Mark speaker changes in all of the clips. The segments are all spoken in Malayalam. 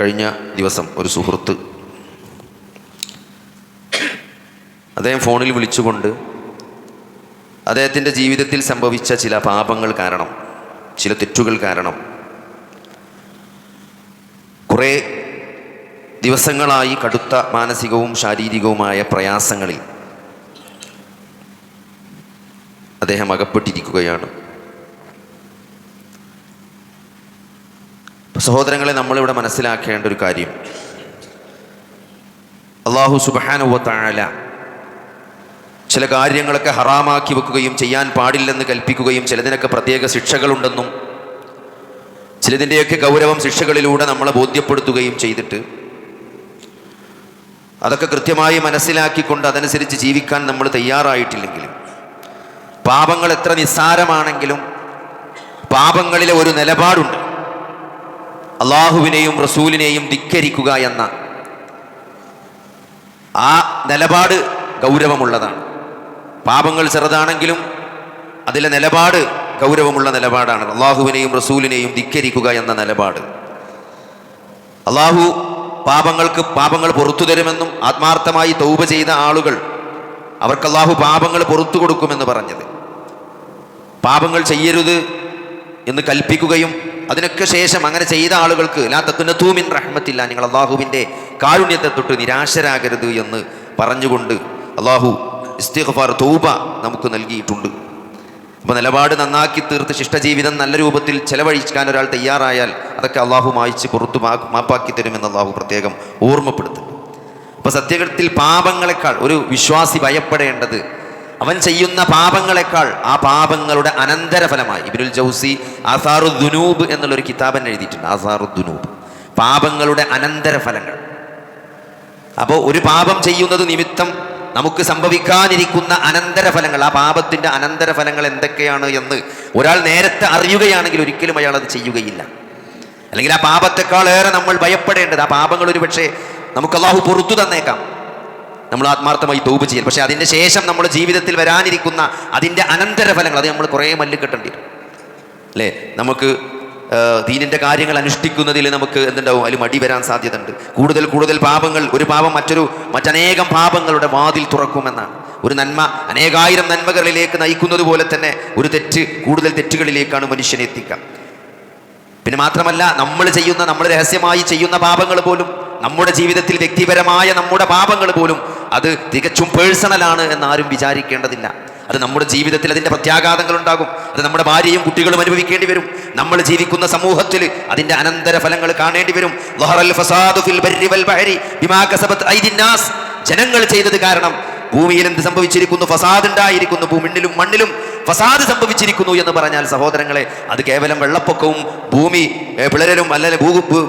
Speaker 1: കഴിഞ്ഞ ദിവസം ഒരു സുഹൃത്ത് അദ്ദേഹം ഫോണിൽ വിളിച്ചുകൊണ്ട് അദ്ദേഹത്തിന്റെ ജീവിതത്തിൽ സംഭവിച്ച ചില പാപങ്ങൾ കാരണം ചില തെറ്റുകൾ കാരണം കുറേ ദിവസങ്ങളായി കടുത്ത മാനസികവും ശാരീരികവുമായ പ്രയാസങ്ങളിൽ അദ്ദേഹം അകപ്പെട്ടിരിക്കുകയാണ്. സഹോദരങ്ങളെ നമ്മളിവിടെ മനസ്സിലാക്കേണ്ട ഒരു കാര്യം. അള്ളാഹു സുബാനുവത്താഴല ചില കാര്യങ്ങളൊക്കെ ഹറാമാക്കി വെക്കുകയും ചെയ്യാൻ പാടില്ലെന്ന് കൽപ്പിക്കുകയും ചിലതിനൊക്കെ പ്രത്യേക ശിക്ഷകളുണ്ടെന്നും ചിലതിന്റെയൊക്കെ ഗൗരവം ശിക്ഷകളിലൂടെ നമ്മളെ ബോധ്യപ്പെടുത്തുകയും ചെയ്തിട്ട് അതൊക്കെ കൃത്യമായി മനസ്സിലാക്കിക്കൊണ്ട് അതനുസരിച്ച് ജീവിക്കാൻ നമ്മൾ തയ്യാറായിട്ടില്ലെങ്കിലും പാപങ്ങൾ എത്ര നിസ്സാരമാണെങ്കിലും പാപങ്ങളിലെ ഒരു നിലപാടുണ്ട്. അള്ളാഹുവിനെയും റസൂലിനെയും ധിക്കരിക്കുക എന്ന ആ നിലപാട് ഗൗരവമുള്ളതാണ്. പാപങ്ങൾ ചെറുതാണെങ്കിലും അതിലെ നിലപാട് ഗൗരവമുള്ള നിലപാടാണ്. അള്ളാഹുവിനെയും റസൂലിനെയും ധിക്കരിക്കുക എന്ന നിലപാട്. അള്ളാഹു പാപങ്ങൾക്ക് പാപങ്ങൾ പുറത്തു തരുമെന്നും ആത്മാർത്ഥമായി തൗബ ചെയ്ത ആളുകൾ അവർക്ക് അള്ളാഹു പാപങ്ങൾ പുറത്തു കൊടുക്കുമെന്ന് പറഞ്ഞത്. പാപങ്ങൾ ചെയ്യരുത് എന്ന് കൽപ്പിക്കുകയും അതിനൊക്കെ ശേഷം അങ്ങനെ ചെയ്ത ആളുകൾക്ക് ലാ തക്കുനത്തൂമിൻ റഹ്മത്തില്ല നിങ്ങൾ അള്ളാഹുവിന്റെ കാരുണ്യത്തെ തൊട്ട് നിരാശരാകരുത് എന്ന് പറഞ്ഞുകൊണ്ട് അള്ളാഹു ഇസ്തിഗ്ഫാർ തൗബ നമുക്ക് നൽകിയിട്ടുണ്ട്. അപ്പോൾ നിലപാട് നന്നാക്കി തീർത്ത് ശിഷ്ടജീവിതം നല്ല രൂപത്തിൽ ചെലവഴിക്കാൻ ഒരാൾ തയ്യാറായാൽ അതൊക്കെ അള്ളാഹു മായിച്ച് പുറത്തു മാപ്പാക്കി തരുമെന്ന് അള്ളാഹു പ്രത്യേകം ഓർമ്മപ്പെടുത്തും അപ്പോൾ സത്യത്തിൽ പാപങ്ങളെക്കാൾ ഒരു വിശ്വാസി ഭയപ്പെടേണ്ടത് അവൻ ചെയ്യുന്ന പാപങ്ങളെക്കാൾ ആ പാപങ്ങളുടെ അനന്തരഫലമായി. ഇബിനുൽ ജൗസി ആസാറു ദുനൂബ് എന്നുള്ളൊരു കിതാബൻ എഴുതിയിട്ടുണ്ട്. ആസാറു ദുനൂബ് പാപങ്ങളുടെ അനന്തരഫലങ്ങൾ. അപ്പോൾ ഒരു പാപം ചെയ്യുന്നത് നിമിത്തം നമുക്ക് സംഭവിക്കാനിരിക്കുന്ന അനന്തരഫലങ്ങൾ ആ പാപത്തിന്റെ അനന്തരഫലങ്ങൾ എന്തൊക്കെയാണ് എന്ന് ഒരാൾ നേരത്തെ അറിയുകയാണെങ്കിൽ ഒരിക്കലും അയാൾ അത് ചെയ്യുകയില്ല. അല്ലെങ്കിൽ ആ പാപത്തെക്കാൾ ഏറെ നമ്മൾ ഭയപ്പെടേണ്ടത് ആ പാപങ്ങൾ ഒരു പക്ഷേ നമുക്ക് അള്ളാഹു പുറത്തു തന്നേക്കാം. നമ്മൾ ആത്മാർത്ഥമായി തൗബ് ചെയ്യൽ പക്ഷേ അതിന്റെ ശേഷം നമ്മുടെ ജീവിതത്തിൽ വരാനിരിക്കുന്ന അതിന്റെ അനന്തരഫലങ്ങൾ അത് നമ്മൾ കുറേ മല്ല് കെട്ടേണ്ടി വരും. അല്ലേ? നമുക്ക് ദീനിന്റെ കാര്യങ്ങൾ അനുഷ്ഠിക്കുന്നതിൽ നമുക്ക് എന്തുണ്ടാവും? അതിൽ മടി വരാൻ സാധ്യതയുണ്ട്. കൂടുതൽ കൂടുതൽ പാപങ്ങൾ ഒരു പാപം മറ്റൊരു മറ്റനേകം പാപങ്ങളുടെ വാതിൽ തുറക്കുമെന്നാണ്. ഒരു നന്മ അനേകായിരം നന്മകളിലേക്ക് നയിക്കുന്നത് പോലെ തന്നെ ഒരു തെറ്റ് കൂടുതൽ തെറ്റുകളിലേക്കാണ് മനുഷ്യനെ എത്തിക്കുക. പിന്നെ മാത്രമല്ല നമ്മൾ ചെയ്യുന്ന നമ്മൾ രഹസ്യമായി ചെയ്യുന്ന പാപങ്ങൾ പോലും നമ്മുടെ ജീവിതത്തിൽ വ്യക്തിപരമായ നമ്മുടെ പാപങ്ങൾ പോലും അത് തികച്ചും പേഴ്സണലാണ് എന്ന് ആരും വിചാരിക്കേണ്ടതില്ല. അത് നമ്മുടെ ജീവിതത്തിൽ അതിന്റെ പ്രത്യാഘാതങ്ങൾ ഉണ്ടാകും. അത് നമ്മുടെ ഭാര്യയും കുട്ടികളും അനുഭവിക്കേണ്ടി വരും. നമ്മൾ ജീവിക്കുന്ന സമൂഹത്തിൽ അതിന്റെ അനന്തര ഫലങ്ങൾ കാണേണ്ടി വരും. ജനങ്ങൾ ചെയ്തത് കാരണം ഭൂമിയിൽ എന്ത് സംഭവിച്ചിരിക്കുന്നു? ഫസാദ് ഉണ്ടായിരിക്കുന്നു. ഭൂമിണ്ണിലും മണ്ണിലും ഫസാദ് സംഭവിച്ചിരിക്കുന്നു എന്ന് പറഞ്ഞാൽ സഹോദരങ്ങളെ അത് കേവലം വെള്ളപ്പൊക്കവും ഭൂമി പിളരലും അല്ലെങ്കിൽ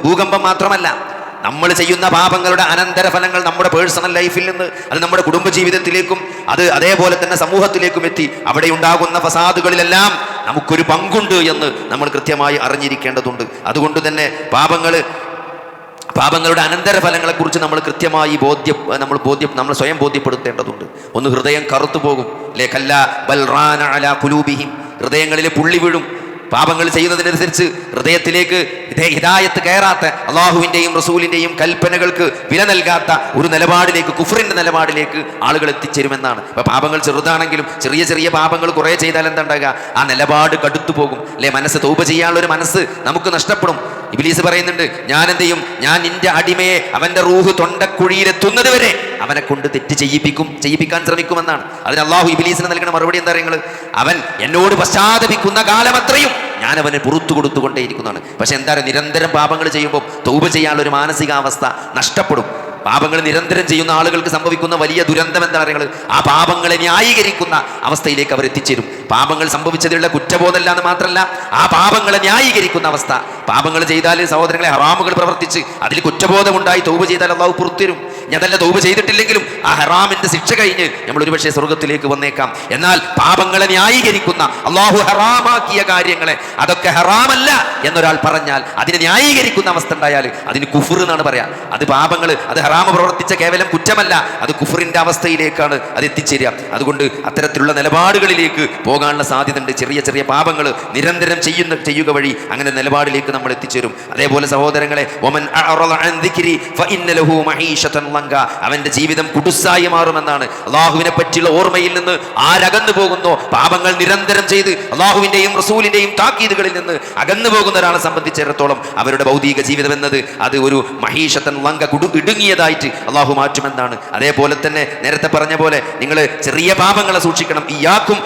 Speaker 1: ഭൂകമ്പം മാത്രമല്ല. നമ്മൾ ചെയ്യുന്ന പാപങ്ങളുടെ അനന്തരഫലങ്ങൾ നമ്മുടെ പേഴ്സണൽ ലൈഫിൽ നിന്ന് അത് നമ്മുടെ കുടുംബജീവിതത്തിലേക്കും അത് അതേപോലെ തന്നെ സമൂഹത്തിലേക്കും എത്തി. അവിടെ ഉണ്ടാകുന്ന ഫസാദുകളിലെല്ലാം നമുക്കൊരു പങ്കുണ്ട് എന്ന് നമ്മൾ കൃത്യമായി അറിഞ്ഞിരിക്കേണ്ടതുണ്ട്. അതുകൊണ്ട് തന്നെ പാപങ്ങൾ പാപങ്ങളുടെ അനന്തരഫലങ്ങളെക്കുറിച്ച് നമ്മൾ കൃത്യമായി ബോധ്യം നമ്മൾ ബോധ്യം നമ്മൾ സ്വയം ബോധ്യപ്പെടുത്തേണ്ടതുണ്ട്. ഒന്ന് ഹൃദയം കറുത്തു പോകും ലേഖല്ല ബൽ റാന അലാ കുലൂബിഹിം ഹൃദയങ്ങളിൽ പുള്ളി വീഴും. പാപങ്ങൾ ചെയ്യുന്നതിനനുസരിച്ച് ഹൃദയത്തിലേക്ക് ഹിതായത്ത് കയറാത്ത അള്ളാഹുവിന്റെയും റസൂലിന്റെയും കൽപ്പനകൾക്ക് വില നൽകാത്ത ഒരു നിലപാടിലേക്ക് കുഫറിന്റെ നിലപാടിലേക്ക് ആളുകൾ എത്തിച്ചേരുമെന്നാണ്. അപ്പോൾ പാപങ്ങൾ ചെറുതാണെങ്കിലും ചെറിയ ചെറിയ പാപങ്ങൾ കുറേ ചെയ്താൽ എന്താ ഉണ്ടാകുക ആ നിലപാട് കടുത്തു പോകും. അല്ലെ? മനസ്സ് തൗപ ചെയ്യാനുള്ളൊരു മനസ്സ് നമുക്ക് നഷ്ടപ്പെടും. ഇബിലീസ് പറയുന്നുണ്ട് ഞാൻ എന്ത് ചെയ്യും ഞാൻ നിന്റെ അടിമയെ അവന്റെ റൂഹ് തൊണ്ടക്കുഴിയിലെത്തുന്നത് വരെ അവനെ കൊണ്ട് തെറ്റ് ചെയ്യിപ്പിക്കും ചെയ്യിപ്പിക്കാൻ ശ്രമിക്കുമെന്നാണ്. അതിന് അള്ളാഹു ഇബിലീസിന് നൽകുന്ന മറുപടി എന്താ നിങ്ങൾ അവൻ എന്നോട് പശ്ചാത്തപിക്കുന്ന കാലമത്രയും ഞാൻ അവനെ പുറത്തു കൊടുത്തുകൊണ്ടേയിരിക്കുന്നതാണ്. പക്ഷെ എന്താ നിരന്തരം പാപങ്ങൾ ചെയ്യുമ്പോൾ തൗബ ചെയ്യാനുള്ള ഒരു മാനസികാവസ്ഥ നഷ്ടപ്പെടും. പാപങ്ങൾ നിരന്തരം ചെയ്യുന്ന ആളുകൾക്ക് സംഭവിക്കുന്ന വലിയ ദുരന്തം എന്താ പറയുന്നത് ആ പാപങ്ങളെ ന്യായീകരിക്കുന്ന അവസ്ഥയിലേക്ക് അവർ എത്തിച്ചേരും. പാപങ്ങൾ സംഭവിച്ചതിലുള്ള കുറ്റബോധമല്ല എന്ന് മാത്രമല്ല ആ പാപങ്ങളെ ന്യായീകരിക്കുന്ന അവസ്ഥ. പാപങ്ങൾ ചെയ്താൽ സഹോദരങ്ങളെ ഹറാമുകൾ പ്രവർത്തിച്ച് അതിൽ കുറ്റബോധമുണ്ടായി തൗബ ചെയ്താൽ അള്ളാഹു പുറത്തുവരും. ഞാൻ തന്നെ ചെയ്തിട്ടില്ലെങ്കിലും ആ ഹറാമിന്റെ ശിക്ഷ കഴിഞ്ഞ് നമ്മൾ ഒരുപക്ഷെ സ്വർഗത്തിലേക്ക് വന്നേക്കാം. എന്നാൽ പാപങ്ങളെ ന്യായീകരിക്കുന്ന അള്ളാഹു ഹറാമാക്കിയ കാര്യങ്ങളെ അതൊക്കെ ഹറാമല്ല എന്നൊരാൾ പറഞ്ഞാൽ അതിനെ ന്യായീകരിക്കുന്ന അവസ്ഥ ഉണ്ടായാൽ അതിന് കുഫുർ എന്നാണ് പറയാം. അത് പാപങ്ങൾ അത് ഹറാമ പ്രവർത്തിച്ച കേവലം കുറ്റമല്ല. അത് കുഫറിന്റെ അവസ്ഥയിലേക്കാണ് അത് എത്തിച്ചേരുക അതുകൊണ്ട് അത്തരത്തിലുള്ള നിലപാടുകളിലേക്ക് പോകാനുള്ള സാധ്യത ഉണ്ട് ചെറിയ ചെറിയ പാപങ്ങൾ നിരന്തരം ചെയ്യുന്ന ചെയ്യുക വഴി അങ്ങനെ നിലപാടിലേക്ക് നമ്മൾ എത്തിച്ചേരും. അതേപോലെ സഹോദരങ്ങളെ ഒമൻ. അവന്റെ ജീവിതം കുടുസായി മാറുമെന്നാണ്. അള്ളാഹുവിനെ പറ്റിയുള്ള ഓർമ്മയിൽ നിന്ന് ആരകന്നു പോകുന്നോ? പാപങ്ങൾ നിരന്തരം ചെയ്ത് അള്ളാഹുവിന്റെയും റസൂലിന്റെയും താക്കീതുകളിൽ നിന്ന് അകന്നു പോകുന്ന ഒരാളെ സംബന്ധിച്ചിടത്തോളം അവരുടെ ഭൗതിക ജീവിതം എന്നത് അത് ഒരു മഹീഷത്തൻ ലങ്ക കുടു ഇടുങ്ങിയതായിട്ട് അള്ളാഹു മാറ്റുമെന്നാണ്. അതേപോലെ തന്നെ നേരത്തെ പറഞ്ഞ പോലെ നിങ്ങൾ ചെറിയ പാപങ്ങളെ സൂക്ഷിക്കണം. ഇയാക്കും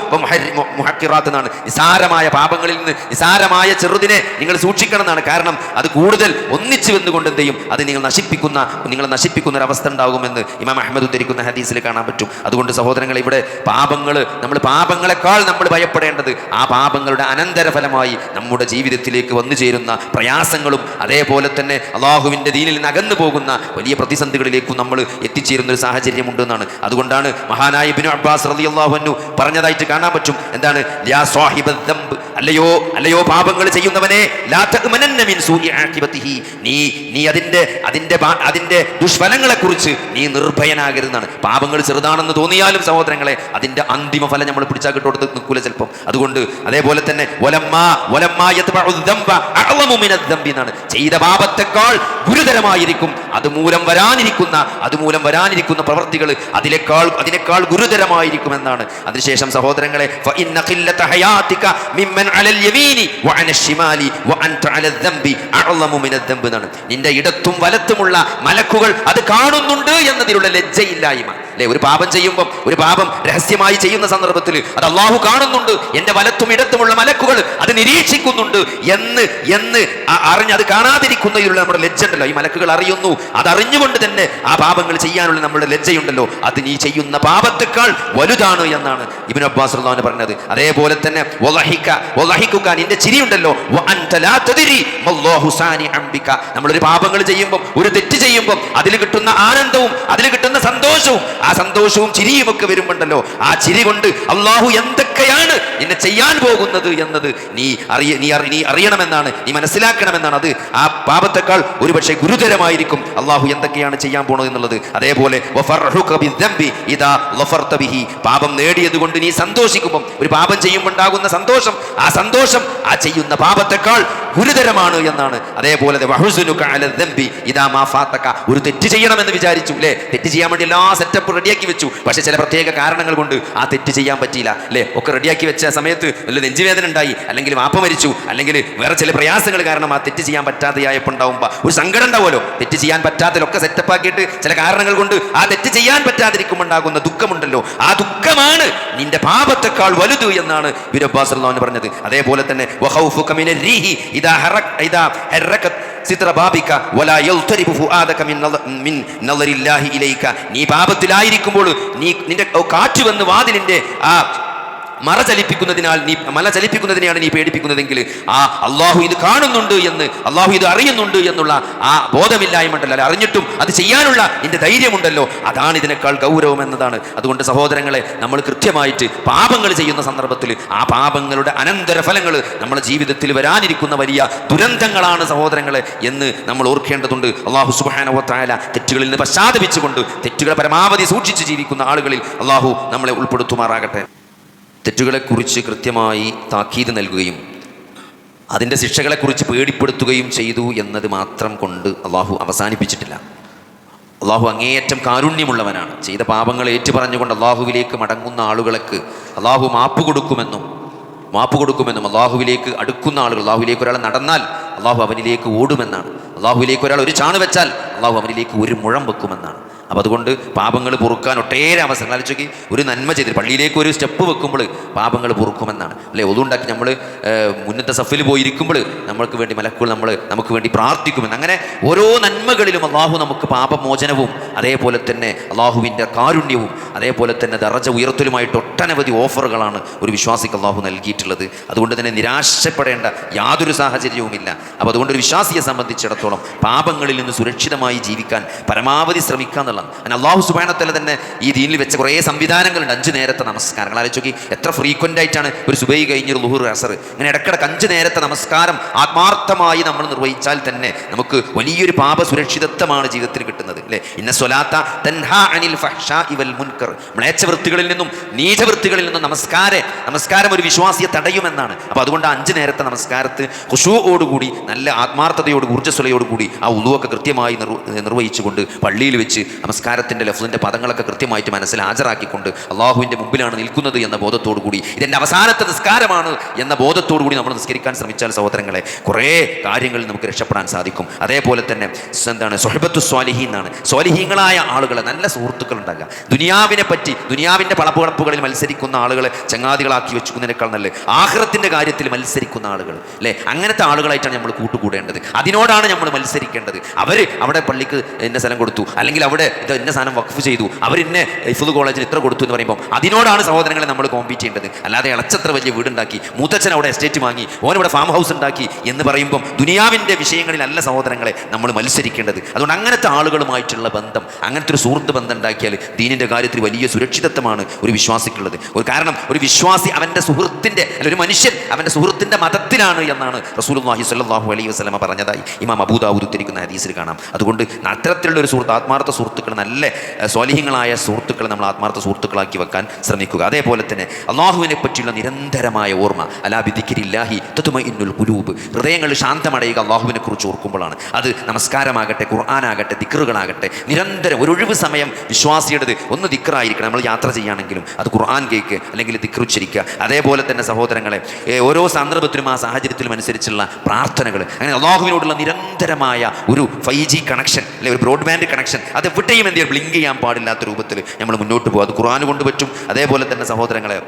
Speaker 1: മുഹക്കിറാത്ത് എന്നാണ് നിസാരമായ പാപങ്ങളിൽ നിന്ന് നിസാരമായ ചെറുതിനെ നിങ്ങൾ സൂക്ഷിക്കണം എന്നാണ് കാരണം അത് കൂടുതൽ ഒന്നിച്ചു വന്നുകൊണ്ട് എന്ത് ചെയ്യും? അത് നിങ്ങൾ നശിപ്പിക്കുന്ന നിങ്ങളെ നശിപ്പിക്കുന്ന ഒരു അവസ്ഥ ഉണ്ടാകുമെന്ന് ഇമാം അഹമ്മദ് ഉദ്ധരിക്കുന്ന ഹദീസിൽ കാണാൻ പറ്റും. അതുകൊണ്ട് സഹോദരങ്ങൾ ഇവിടെ പാപങ്ങൾ നമ്മൾ പാപങ്ങളെക്കാൾ നമ്മൾ ഭയപ്പെടേണ്ടത് ആ പാപങ്ങളുടെ അനന്തരഫലമായി നമ്മുടെ ജീവിതത്തിലേക്ക് വന്നു ചേരുന്ന പ്രയാസങ്ങളും അതേപോലെ തന്നെ അള്ളാഹുവിന്റെ ദീനിൽ നിന്ന് അകന്നു പോകുന്ന വലിയ പ്രതിസന്ധികളിലേക്കും നമ്മൾ എത്തിച്ചേരുന്ന ഒരു സാഹചര്യമുണ്ടെന്നാണ്. അതുകൊണ്ടാണ് മഹാനായ ഇബ്നു അബ്ബാസ് റളിയല്ലാഹു അൻഹു പറഞ്ഞതായിട്ട് കാണാൻ പറ്റും. എന്താണ്? ലാ അല്ലയോ അല്ലയോ പാപങ്ങൾ ചെയ്യുന്നവനെ നീ നീ അതിന്റെ അതിന്റെ അതിന്റെ ദുഷ്ഫലങ്ങളെ കുറിച്ച് നീ നിർഭയനാകരുതെന്നാണ്. പാപങ്ങൾ ചെറുതാണെന്ന് തോന്നിയാലും സഹോദരങ്ങളെ അതിന്റെ അന്തിമ ഫലം നമ്മൾ പിടിച്ചാൽ കിട്ടോടത്ത് നിൽക്കൂല ചിലപ്പം. അതുകൊണ്ട് അതേപോലെ തന്നെ എന്നാണ്. ചെയ്ത പാപത്തെക്കാൾ ഗുരുതരമായിരിക്കും. അതുമൂലം വരാനിരിക്കുന്ന അതുമൂലം വരാനിരിക്കുന്ന പ്രവൃത്തികൾ അതിനേക്കാൾ അതിനേക്കാൾ ഗുരുതരമായിരിക്കും എന്നാണ് അതിനുശേഷം സഹോദരങ്ങളെ എന്നാണ്. നിന്റെ ഇടത്തും വലത്തുമുള്ള മലക്കുകൾ അത് കാണുന്നുണ്ട് എന്നതിലുള്ള ലജ്ജയില്ലായ്മ. അല്ലെ? ഒരു പാപം ചെയ്യുമ്പോൾ ഒരു പാപം രഹസ്യമായി ചെയ്യുന്ന സന്ദർഭത്തിൽ അത് അള്ളാഹു കാണുന്നുണ്ട്. എന്റെ വലത്തും ഇടത്തുമുള്ള മലക്കുകൾ അത് നിരീക്ഷിക്കുന്നുണ്ട് എന്ന് എന്ന് അറിഞ്ഞ് അത് കാണാതിരിക്കുന്നതിലുള്ള നമ്മുടെ ലജ്ജ ഉണ്ടല്ലോ. ഈ മലക്കുകൾ അറിയുന്നു. അത് അറിഞ്ഞുകൊണ്ട് തന്നെ ആ പാപങ്ങൾ ചെയ്യാനുള്ള നമ്മുടെ ലജ്ജയുണ്ടല്ലോ. അത് നീ ചെയ്യുന്ന പാപത്തെക്കാൾ വലുതാണ് എന്നാണ് ഇബിൻ അബ്ബാസ് പറഞ്ഞത്. അതേപോലെ തന്നെ വളഹിക വളഹികുക നിന്റെ ചിരിയുണ്ടല്ലോ. ബിക നമ്മളൊരു പാപങ്ങൾ ചെയ്യുമ്പോൾ ഒരു തെറ്റ് ചെയ്യുമ്പോൾ അതിൽ കിട്ടുന്ന ആനന്ദവും അതിൽ കിട്ടുന്ന സന്തോഷവും ആ സന്തോഷവും ചിരിയുമൊക്കെ വരുമ്പോണ്ടല്ലോ. ആ ചിരി കൊണ്ട് അള്ളാഹു എന്തൊക്കെയാണ് നിന്നെ ചെയ്യാൻ പോകുന്നത് എന്നത് നീ അറിയ നീ അറി- നീ അറിയണമെന്നാണ് നീ മനസ്സിലാക്കണമെന്നാണ്. അത് ആ പാപത്തെക്കാൾ ഒരുപക്ഷെ ഗുരുതരമായിരിക്കും അള്ളാഹു എന്തൊക്കെയാണ് ചെയ്യാൻ പോണത് എന്നുള്ളത്. അതേപോലെ. പാപം നേടിയത് കൊണ്ട് നീ സന്തോഷിക്കുമ്പം ഒരു പാപം ചെയ്യുമ്പോൾ ഉണ്ടാകുന്ന സന്തോഷം ആ സന്തോഷം ആ ചെയ്യുന്ന പാപത്തെക്കാൾ ഗുരുതരമാണ് എന്നാണ്. അതേപോലെ ഒരു തെറ്റ് ചെയ്യണമെന്ന് വിചാരിച്ചു അല്ലേ തെറ്റ് ചെയ്യാൻ വേണ്ടി എല്ലാ സെറ്റപ്പ് റെഡിയാക്കി വെച്ചു. പക്ഷെ ചില പ്രത്യേക കാരണങ്ങൾ കൊണ്ട് ആ തെറ്റ് ചെയ്യാൻ പറ്റിയില്ല അല്ലേ ഒക്കെ റെഡിയാക്കി വെച്ച സമയത്ത് വല്ല നെഞ്ചുവേദന ഉണ്ടായി അല്ലെങ്കിൽ വാപ്പ മരിച്ചു അല്ലെങ്കിൽ വേറെ ചില പ്രയാസങ്ങൾ കാരണം ആ തെറ്റ് ചെയ്യാൻ പറ്റാതെയായപ്പോൾ ഉണ്ടാവുമ്പോൾ ഒരു സങ്കടം ഉണ്ടാവുമല്ലോ. തെറ്റ് ചെയ്യാൻ പറ്റാത്തതിലൊക്കെ സെറ്റപ്പ് ആക്കിയിട്ട് ചില കാരണങ്ങൾ കൊണ്ട് ആ തെറ്റ് ചെയ്യാൻ പറ്റാതിരിക്കുമ്പോൾ ഉണ്ടാകുന്ന ദുഃഖമുണ്ടല്ലോ. ആ ദുഃഖമാണ് നിന്റെ പാപത്തെക്കാൾ വലുത് എന്നാണ് റളിയല്ലാഹു പറഞ്ഞത്. അതേപോലെ തന്നെ ഹറകത് സിത്ര വലാ യൽതരിബു ഫുആദക മിൻ ഇലൈക. നീ പാപത്തിലായിരിക്കുമ്പോൾ നീ നിന്റെ കാറ്റ് വന്ന് വാതിലിന്റെ ആ മറ ചലിപ്പിക്കുന്നതിനാൽ നീ മല ചലിപ്പിക്കുന്നതിനെയാണ് നീ പേടിപ്പിക്കുന്നതെങ്കിൽ ആ അള്ളാഹു ഇത് കാണുന്നുണ്ട് എന്ന് അള്ളാഹു ഇത് അറിയുന്നുണ്ട് എന്നുള്ള ആ ബോധമില്ലായ്മ ഉണ്ടല്ലോ. അറിഞ്ഞിട്ടും അത് ചെയ്യാനുള്ള നിന്റെ ധൈര്യമുണ്ടല്ലോ. അതാണ് ഇതിനേക്കാൾ ഗൗരവം എന്നതാണ്. അതുകൊണ്ട് സഹോദരങ്ങളെ നമ്മൾ കൃത്യമായിട്ട് പാപങ്ങൾ ചെയ്യുന്ന സന്ദർഭത്തിൽ ആ പാപങ്ങളുടെ അനന്തരഫലങ്ങൾ നമ്മുടെ ജീവിതത്തിൽ വരാനിരിക്കുന്ന വലിയ ദുരന്തങ്ങളാണ് സഹോദരങ്ങളെ എന്ന് നമ്മൾ ഓർക്കേണ്ടതുണ്ട്. അള്ളാഹു സുബാനവത്തായ തെറ്റുകളിൽ നിന്ന് പശ്ചാത്തപിച്ചുകൊണ്ട് തെറ്റുകൾ പരമാവധി സൂക്ഷിച്ച് ജീവിക്കുന്ന ആളുകളിൽ അള്ളാഹു നമ്മളെ ഉൾപ്പെടുത്തുമാറാകട്ടെ. തെറ്റുകളെക്കുറിച്ച് കൃത്യമായി താക്കീത് നൽകുകയും അതിന്റെ ശിക്ഷകളെക്കുറിച്ച് പേടിപ്പെടുത്തുകയും ചെയ്തു എന്നത് മാത്രം കൊണ്ട് അള്ളാഹു അവസാനിപ്പിച്ചിട്ടില്ല. അള്ളാഹു അങ്ങേയറ്റം കാരുണ്യമുള്ളവനാണ്. ചെയ്ത പാപങ്ങൾ ഏറ്റുപറഞ്ഞുകൊണ്ട് അള്ളാഹുവിലേക്ക് മടങ്ങുന്ന ആളുകൾക്ക് അള്ളാഹു മാപ്പ് കൊടുക്കുമെന്നും മാപ്പ് കൊടുക്കുമെന്നും അള്ളാഹുവിലേക്ക് അടുക്കുന്ന ആളുകൾ അള്ളാഹുവിലേക്ക് ഒരാൾ നടന്നാൽ അള്ളാഹു അവനിലേക്ക് ഓടുമെന്നാണ്. അള്ളാഹുവിലേക്ക് ഒരാൾ ഒരു ചാണ് വെച്ചാൽ അള്ളാഹു അവനിലേക്ക് ഒരു മുഴം വെക്കുമെന്നാണ്. അപ്പോൾ അതുകൊണ്ട് പാപങ്ങൾ പൊറുക്കാൻ ഒട്ടേറെ അവസരങ്ങൾ. ആലോചിച്ച് നോക്കി ഒരു നന്മ ചെയ്തിട്ട് പള്ളിയിലേക്ക് ഒരു സ്റ്റെപ്പ് വെക്കുമ്പോൾ പാപങ്ങൾ പൊറുക്കുമെന്നാണ്. അല്ലേ? ഒതുണ്ടാക്കി നമ്മൾ മുന്നത്തെ സഫിൽ പോയിരിക്കുമ്പോൾ നമ്മൾക്ക് വേണ്ടി മലക്കുകൾ നമ്മൾ നമുക്ക് വേണ്ടി പ്രാർത്ഥിക്കുമെന്ന്. അങ്ങനെ ഓരോ നന്മകളിലും അള്ളാഹു നമുക്ക് പാപമോചനവും അതേപോലെ തന്നെ അള്ളാഹുവിന്റെ കാരുണ്യവും അതേപോലെ തന്നെ ദറജ ഉയർത്തലുമായിട്ട് ഒട്ടനവധി ഓഫറുകളാണ് ഒരു വിശ്വാസിക്ക് അള്ളാഹു നൽകിയിട്ടുള്ളത്. അതുകൊണ്ട് തന്നെ നിരാശപ്പെടേണ്ട യാതൊരു സാഹചര്യവുമില്ല. അപ്പോൾ അതുകൊണ്ട് ഒരു വിശ്വാസിയെ സംബന്ധിച്ചിടത്തോളം പാപങ്ങളിൽ നിന്ന് സുരക്ഷിതമായി ജീവിക്കാൻ പരമാവധി ശ്രമിക്കുക എന്നുള്ളത് അങ്ങനെ അള്ളാഹു സുബാനത്തല തന്നെ ഈ ദീനിൽ വെച്ച കുറേ സംവിധാനങ്ങളുണ്ട്. അഞ്ച് നേരത്തെ നമസ്കാരങ്ങൾ. ആലോചിച്ച് നോക്കി എത്ര ഫ്രീക്വന്റ് ആയിട്ടാണ് ഒരു സുബൈ കഴിഞ്ഞൊരു ലുഹുർ അസർ. ഇങ്ങനെ ഇടക്കിടക്ക് അഞ്ച് നേരത്തെ നമസ്കാരം ആത്മാർത്ഥമായി നമ്മൾ നിർവഹിച്ചാൽ തന്നെ നമുക്ക് വലിയൊരു പാപ സുരക്ഷിതത്വമാണ് ജീവിതത്തിൽ കിട്ടുന്നത്. അല്ലേ? ഇന്ന സ്വലാത്ത തൻഹാ അനിൽ ഫഹ്ഷാ ഇവൽ മുൻകർ. മ്ലേച്ഛ വൃത്തികളിൽ നിന്നും നീചവൃത്തികളിൽ നിന്നും നമസ്കാരെ നമസ്കാരം ഒരു വിശ്വാസിയെ തടയുമെന്നാണ്. അപ്പോൾ അതുകൊണ്ട് അഞ്ച് നേരത്തെ നമസ്കാരത്ത് ഖുഷുവോടുകൂടി നല്ല ആത്മാർത്ഥതയോട് ഊർജസ്വലയോടുകൂടി ആ ഉളുവൊക്കെ കൃത്യമായി നിർവ- നിർവഹിച്ചുകൊണ്ട് പള്ളിയിൽ വെച്ച് നമസ്കാരത്തിന്റെ ലഫ്ലിന്റെ പദങ്ങളൊക്കെ കൃത്യമായിട്ട് മനസ്സിൽ ഹാജരാക്കിക്കൊണ്ട് അള്ളാഹുവിന്റെ മുമ്പിലാണ് നിൽക്കുന്നത് എന്ന ബോധത്തോടു കൂടി ഇതെന്റെ അവസാനത്തെ നിസ്കാരമാണ് എന്ന ബോധത്തോടു കൂടി നമ്മൾ നിസ്കരിക്കാൻ ശ്രമിച്ചാൽ സഹോദരങ്ങളെ കുറേ കാര്യങ്ങളിൽ നമുക്ക് രക്ഷപ്പെടാൻ സാധിക്കും. അതേപോലെ തന്നെ എന്താണ് സൊഹബത്തു സ്വാലിഹി എന്നാണ്. സ്വാലിഹീങ്ങളായ ആളുകളെ നല്ല സുഹൃത്തുക്കൾ ഉണ്ടാകുക ദുനിയാവിനെ പറ്റി ദുനിയാവിന്റെ പളപ്പുകളപ്പുകളിൽ മത്സരിക്കുന്ന ആളുകളെ ചങ്ങാതികളാക്കി വെച്ചുക്കുന്നതിനേക്കാൾ നല്ല ആഹ്റത്തിന്റെ കാര്യത്തിൽ മത്സരിക്കുന്ന ആളുകൾ അല്ലേ? അങ്ങനത്തെ ആളുകളായിട്ടാണ് നമ്മൾ കൂട്ടുകൂടേണ്ടത്. അതിനോടാണ് നമ്മൾ മത്സരിക്കേണ്ടത്. അവർ അവിടെ പള്ളിക്ക് എന്റെ സ്ഥലം കൊടുത്തു. അല്ലെങ്കിൽ അവിടെ ഇത് ഇന്ന സാധനം വഖഫ് ചെയ്തു. അവർ ഇന്നെ ഇഫുദ് കോളേജിൽ ഇത്ര കൊടുത്തു എന്ന് പറയുമ്പോൾ അതിനോടാണ് സഹോദരങ്ങളെ നമ്മൾ കോമ്പീറ്റ് ചെയ്യേണ്ടത്. അല്ലാതെ ഇളച്ചത്ര വലിയ വീടുണ്ടാക്കി മൂത്തച്ഛൻ അവിടെ എസ്റ്റേറ്റ് വാങ്ങി ഓൻ ഇവിടെ ഫാം ഹൗസ് ഉണ്ടാക്കി എന്ന് പറയുമ്പോൾ ദുനിയാവിന്റെ വിഷയങ്ങളിലല്ല സഹോദരങ്ങളെ നമ്മൾ മത്സരിക്കേണ്ടത്. അതുകൊണ്ട് അങ്ങനത്തെ ആളുകളുമായിട്ടുള്ള ബന്ധം അങ്ങനത്തെ ഒരു സുഹൃത്ത് ബന്ധം ഉണ്ടാക്കിയാൽ ദീനിന്റെ കാര്യത്തിൽ വലിയ സുരക്ഷിതത്വമാണ് ഒരു വിശ്വാസിക്കുള്ളത്. ഒരു കാരണം ഒരു വിശ്വാസി അവന്റെ സുഹൃത്തിന്റെ അല്ല ഒരു മനുഷ്യൻ അവന്റെ സുഹൃത്തിന്റെ മതത്തിലാണ് എന്നാണ് റസൂലുള്ളാഹി സ്വല്ലല്ലാഹു അലൈഹി വസ്ലമ പറഞ്ഞതായി ഇമാം അബൂദാവൂദ് ഉദ്ധരിക്കുന്ന ഹദീസിൽ കാണാം. അതുകൊണ്ട് അത്തരത്തിലുള്ള ഒരു സുഹൃത്ത് ആത്മാർത്ഥ സുഹൃത്തുക്കൾ നല്ല സ്വാലിഹ്യങ്ങളായ സുഹൃത്തുക്കളെ നമ്മൾ ആത്മാർത്ഥ സുഹൃത്തുക്കളാക്കി വെക്കാൻ ശ്രമിക്കുക. അതേപോലെ തന്നെ അള്ളാഹുവിനെ പറ്റിയുള്ള നിരന്തരമായ ഓർമ്മ അലാ തത്തുമ ഇന്നുൽ ഖുലൂബ്. ഹൃദയങ്ങൾ ശാന്തമടയുക അള്ളാഹുവിനെ കുറിച്ച് ഓർക്കുമ്പോഴാണ്. അത് നമസ്കാരമാകട്ടെ ഖുർആാനാകട്ടെ ദിക്റുകളാകട്ടെ നിരന്തരം ഒരു സമയം വിശ്വാസിയുടേത് ഒന്ന് ദിക്റായിരിക്കണം. നമ്മൾ യാത്ര ചെയ്യുകയാണെങ്കിലും അത് ഖുർആൻ കേൾക്ക് അല്ലെങ്കിൽ ദിക്റ് ഉച്ചരിക്കുക. അതേപോലെ തന്നെ സഹോദരങ്ങളെ ഓരോ സന്ദർഭത്തിലും ആ സാഹചര്യത്തിലും അനുസരിച്ചുള്ള പ്രാർത്ഥനകൾ അങ്ങനെ അള്ളാഹുവിനോടുള്ള നിരന്തരമായ ഒരു ഫൈവ് ജി കണക്ഷൻ അല്ലെങ്കിൽ ഒരു ബ്രോഡ്ബാൻഡ് കണക്ഷൻ അത് എവിടെയും എന്ത് ബ്ലിങ്ക് ചെയ്യാൻ പാടില്ലാത്ത രൂപത്തിൽ നമ്മൾ മുന്നോട്ട് പോകും. അത് ഖുർആൻ കൊണ്ട് പറ്റും. അതേപോലെ തന്നെ സഹോദരങ്ങളെ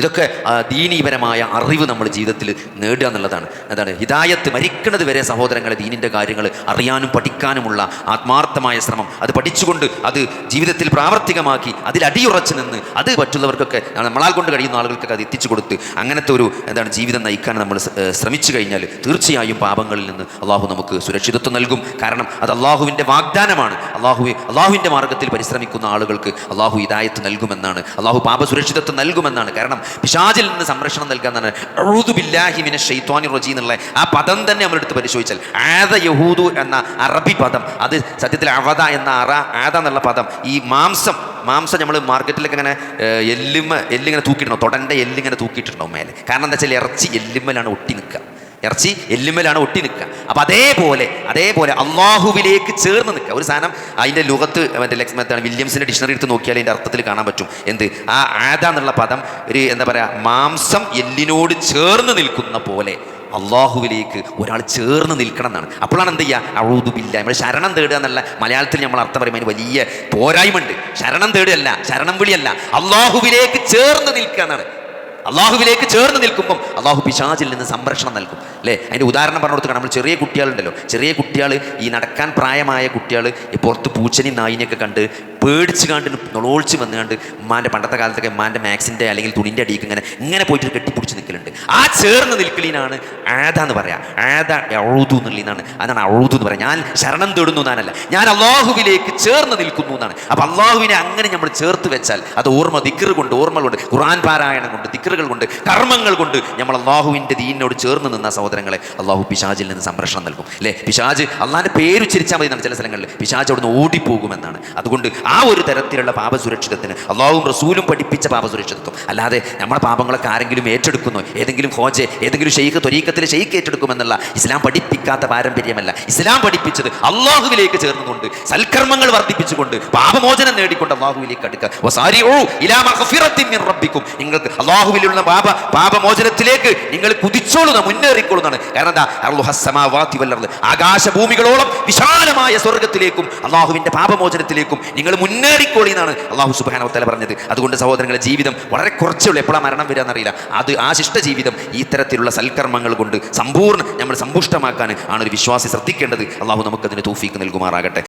Speaker 1: ഇതൊക്കെ ദീനീപരമായ അറിവ് നമ്മൾ ജീവിതത്തിൽ നേടുക എന്നുള്ളതാണ്. എന്താണ് ഹിദായത്ത് മരിക്കുന്നത് വരെ സഹോദരങ്ങളെ ദീനിന്റെ കാര്യങ്ങൾ അറിയാനും പഠിക്കാനുമുള്ള ആത്മാർത്ഥമായ ശ്രമം. അത് പഠിച്ചുകൊണ്ട് അത് ജീവിതത്തിൽ പ്രാവർത്തികമാക്കി അതിൽ അടിയുറച്ച് നിന്ന് അത് മറ്റുള്ളവർക്കൊക്കെ നമ്മളാൽ കൊണ്ട് കഴിയുന്ന ആളുകൾക്കൊക്കെ അത് എത്തിച്ചു കൊടുത്ത് അങ്ങനത്തെ ഒരു എന്താണ് ജീവിതം നയിക്കാൻ നമ്മൾ ശ്രമിച്ചു കഴിഞ്ഞാൽ തീർച്ചയായും പാപങ്ങളിൽ നിന്ന് അള്ളാഹു നമുക്ക് സുരക്ഷിതത്വം നൽകും. കാരണം അത് അള്ളാഹുവിന്റെ വാഗ്ദാനമാണ്. അള്ളാഹു അള്ളാഹുവിന്റെ മാർഗത്തിൽ പരിശ്രമിക്കുന്ന ആളുകൾക്ക് അള്ളാഹു ഹിദായത്ത് നൽകുമെന്നാണ്. അള്ളാഹു പാപ സുരക്ഷിതത്വം നൽകുമെന്നാണ്. കാരണം പിശാചിൽ നിന്ന് സംരക്ഷണം നൽകാന്നാണ്. "അഊദു ബില്ലാഹി മിനശ് ശൈത്വാനിർ റജീം എന്നുള്ള ആ പദം തന്നെ നമ്മളെടുത്ത് പരിശോധിച്ചാൽ ആദ യഹൂദു എന്ന അറബി പദം അത് സത്യത്തിൽ അവത എന്ന അറ ആദ എന്നുള്ള പദം ഈ മാംസം മാംസം നമ്മൾ മാർക്കറ്റിലൊക്കെ ഇങ്ങനെ എല്ലുമ്മ എല്ലിങ്ങനെ തൂക്കിയിട്ടുണ്ടോ തൊടന്റെ എല്ലിങ്ങനെ തൂക്കിയിട്ടുണ്ടാവും മേലെ. കാരണം എന്താ വെച്ചാൽ ഇറച്ചി എല്ലുമ്മലാണ് ഒട്ടി നിൽക്കുക. ഇറച്ചി എല്ലുമ്മലാണ് ഒട്ടി നിൽക്കുക. അപ്പം അതേപോലെ അതേപോലെ അള്ളാഹുവിലേക്ക് ചേർന്ന് നിൽക്കുക. ഒരു സാധനം അതിന്റെ ലുഖത്ത് മറ്റേ ലക്ഷ്മി മറ്റാണ് വില്യംസിന്റെ ഡിക്ഷണറി എടുത്ത് നോക്കിയാൽ അതിന്റെ അർത്ഥത്തിൽ കാണാൻ പറ്റും. എന്ത്? ആ ആദ എന്നുള്ള പദം ഒരു എന്താ പറയുക മാംസം എല്ലിനോട് ചേർന്ന് നിൽക്കുന്ന പോലെ അള്ളാഹുവിലേക്ക് ഒരാൾ ചേർന്ന് നിൽക്കണം എന്നാണ്. അപ്പോഴാണ് എന്ത് ചെയ്യുക? അഴുതുബില്ല നമ്മൾ ശരണം തേടുക എന്നുള്ള മലയാളത്തിൽ നമ്മൾ അർത്ഥം പറയുമ്പോൾ അതിന് വലിയ പോരായ്മ ഉണ്ട് ശരണം തേടുകയല്ല ശരണം വിളിയല്ല. അള്ളാഹുവിലേക്ക് ചേർന്ന് നിൽക്കുക എന്നാണ്. അള്ളാഹുവിലേക്ക് ചേർന്ന് നിൽക്കുമ്പം അള്ളാഹു പിശാചിൽ നിന്ന് സംരക്ഷണം നൽകും അല്ലേ? അതിന്റെ ഉദാഹരണം പറഞ്ഞു കൊടുക്കുക നമ്മൾ ചെറിയ കുട്ടികളുണ്ടല്ലോ. ചെറിയ കുട്ടികൾ ഈ നടക്കാൻ പ്രായമായ കുട്ടികൾ ഈ പുറത്ത് പൂച്ചനി നായിനെയൊക്കെ കണ്ട് പേടിച്ച് കണ്ട് നുളോളിച്ച് വന്ന് കണ്ട് ഉമ്മാന്റെ പണ്ടത്തെ കാലത്തൊക്കെ ഉമ്മാന്റെ മാക്സിന്റെ അല്ലെങ്കിൽ തുണിന്റെ അടിക്ക് ഇങ്ങനെ ഇങ്ങനെ പോയിട്ട് കെട്ടിപ്പിടിച്ച് നിൽക്കലുണ്ട്. ആ ചേർന്ന് നിൽക്കലിനാണ് ആദ എന്ന് പറയാം. ആദ അഴുതു എന്നുള്ളതാണ് അതാണ് അഴുതു എന്ന് പറയാം. ഞാൻ ശരണം തേടുന്നു എന്നാണല്ല. ഞാൻ അള്ളാഹുവിലേക്ക് ചേർന്ന് നിൽക്കുന്നു എന്നാണ്. അപ്പം അള്ളാഹുവിനെ അങ്ങനെ നമ്മൾ ചേർത്ത് വെച്ചാൽ അത് ഓർമ്മ ദിക്കറ് കൊണ്ട് ഓർമ്മ കൊണ്ട് ഖുർആൻ പാരായണം കൊണ്ട് ദിക്കറുകൾ കൊണ്ട് കർമ്മങ്ങൾ കൊണ്ട് നമ്മൾ അള്ളാഹുവിന്റെ ദീനിനോട് ചേർന്ന് നിന്ന സഹോദരങ്ങളെ അള്ളാഹു പിശാജിൽ നിന്ന് സംരക്ഷണം നൽകും. അല്ലേ പിശാജ് അള്ളാഹിന്റെ പേര് ഉച്ചരിച്ചാൽ മതി ചില സ്ഥലങ്ങളിൽ. പിശാജ് അവിടുന്ന് ഓടിപ്പോകുമെന്നാണ്. അതുകൊണ്ട് ആ ഒരു തരത്തിലുള്ള പാപസുരക്ഷിതത്തിന് അള്ളാഹും റസൂലും പഠിപ്പിച്ച പാപസുരക്ഷിതത്വം. അല്ലാതെ നമ്മുടെ പാപങ്ങളൊക്കെ ആരെങ്കിലും ഏറ്റെടുക്കുന്നു. ഏതെങ്കിലും ഹോജെ ഏതെങ്കിലും ഷെയ്ഖ് ത്വരീക്കത്തിൽ ഷെയ്ഖ് ഏറ്റെടുക്കുമെന്നുള്ള ഇസ്ലാം പഠിപ്പിക്കാത്ത പാരമ്പര്യമല്ല. ഇസ്ലാം പഠിപ്പിച്ചത് അള്ളാഹുവിലേക്ക് ചേർന്നുകൊണ്ട് സൽക്കർമ്മങ്ങൾ വർദ്ധിപ്പിച്ചുകൊണ്ട് പാപമോചനം നേടിക്കൊണ്ട് അള്ളാഹുവിലേക്ക് അടുക്കുക. നിങ്ങൾക്ക് ഇലാ അള്ളാഹുവിലുള്ള പാപ പാപമോചനത്തിലേക്ക് നിങ്ങൾ കുതിച്ചോളുന്ന മുന്നേറിക്കൊള്ളുന്നതാണ് കാരണം എന്താ? അർളുഹസ് വല്ലർന്ന്. ആകാശഭൂമികളോളം വിശാലമായ സ്വർഗത്തിലേക്കും അള്ളാഹുവിന്റെ പാപമോചനത്തിലേക്കും നിങ്ങൾ മുന്നേറിക്കോളി എന്നാണ് അള്ളാഹു സുബാനവത്തല തല പറഞ്ഞത്. അതുകൊണ്ട് സഹോദരങ്ങളെ ജീവിതം വളരെ കുറച്ചുള്ളൂ. എപ്പോഴാണ് മരണം വരിക എന്നറിയില്ല അത് ആ ശിഷ്ട ജീവിതം ഇത്തരത്തിലുള്ള തരത്തിലുള്ള സൽക്കർമ്മങ്ങൾ കൊണ്ട് സമ്പൂർണ നമ്മൾ സമ്പുഷ്ടമാക്കാൻ ആണ് ഒരു വിശ്വാസി ശ്രദ്ധിക്കേണ്ടത്. അള്ളാഹു നമുക്കതിന് തൂഫീക്ക് നൽകുമാറാകട്ടെ.